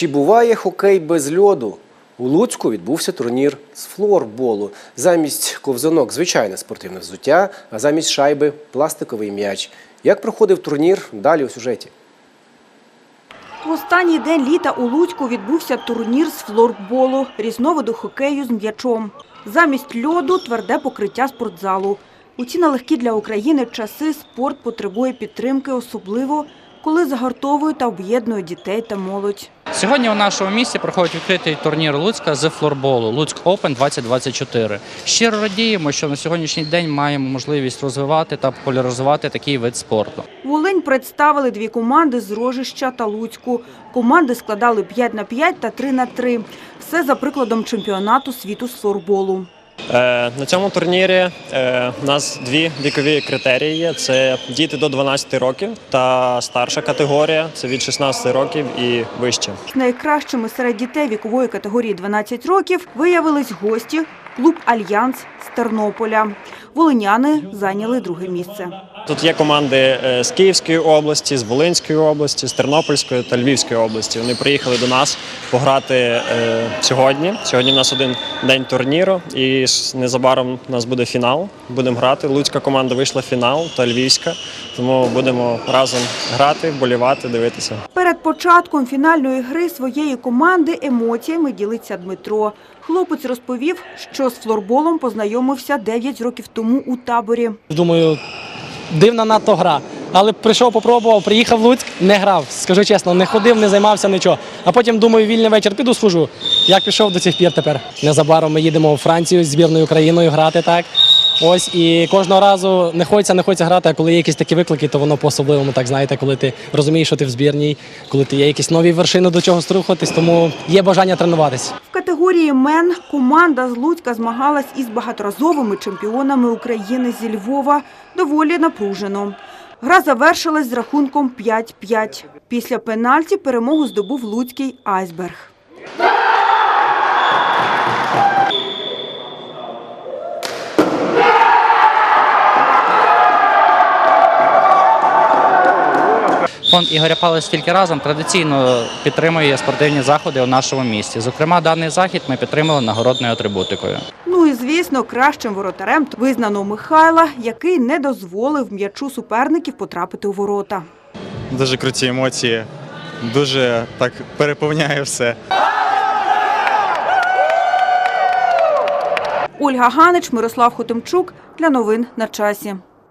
Чи буває хокей без льоду? У Луцьку відбувся турнір з флорболу. Замість ковзанок звичайне спортивне взуття, а замість шайби пластиковий м'яч. Як проходив турнір? Далі у сюжеті. В останній день літа у Луцьку відбувся турнір з флорболу, різновиду хокею з м'ячом. Замість льоду – тверде покриття спортзалу. У ці нелегкі для України часи спорт потребує підтримки, особливо коли загартовує та об'єднує дітей та молодь. Сьогодні у нашому місті проходить відкритий турнір Луцька з флорболу Луцьк Open 2024. Щиро радіємо, що на сьогоднішній день маємо можливість розвивати та популяризувати такий вид спорту. Волинь представили дві команди з Рожища та Луцьку. Команди складали 5 на 5 та 3 на 3. Все за прикладом чемпіонату світу з флорболу. Е, На цьому турнірі е, у нас дві вікові критерії є: це діти до 12 років та старша категорія це від 16 років і вище. Найкращими серед дітей вікової категорії 12 років виявились гості клуб Альянс з Тернополя. Волиняни зайняли друге місце. Тут є команди е, з Київської області, з Волинської області, з Тернопільської та Львівської області. Вони приїхали до нас пограти е, сьогодні. Сьогодні у нас один день турніру, і незабаром у нас буде фінал. Будемо грати. Луцька команда вийшла в фінал та Львівська. Тому будемо разом грати, вболівати, дивитися. Перед початком фінальної гри своєї команди емоціями ділиться Дмитро. Хлопець розповів, що з флорболом познайомився 9 років тому у таборі. Думаю, дивна надто гра. Але прийшов, попробував, приїхав в Луцьк, не грав. Скажу чесно, не ходив, не займався нічого. А потім думаю, вільний вечір піду служу. Як пішов до цих пір тепер. Незабаром ми їдемо у Францію з збірною Україною грати так. Ось і кожного разу не хочеться, не хочеться грати, а коли є якісь такі виклики, то воно по-особливому, так знаєте, коли ти розумієш, що ти в збірній, коли ти є якісь нові вершини до чого струхатись, тому є бажання тренуватись. В категорії «Мен» команда з Луцька змагалась із багаторазовими чемпіонами України зі Львова доволі напружено. Гра завершилась з рахунком 5-5. Після пенальті перемогу здобув луцький «Айсберг». Фонд Ігоря Палець тільки разом традиційно підтримує спортивні заходи у нашому місті. Зокрема, даний захід ми підтримали нагородною атрибутикою. Ну і, звісно, кращим воротарем визнано Михайла, який не дозволив м'ячу суперників потрапити у ворота. Дуже круті емоції, дуже так переповняє все. Ольга Ганич, Мирослав Хотимчук для новин на часі.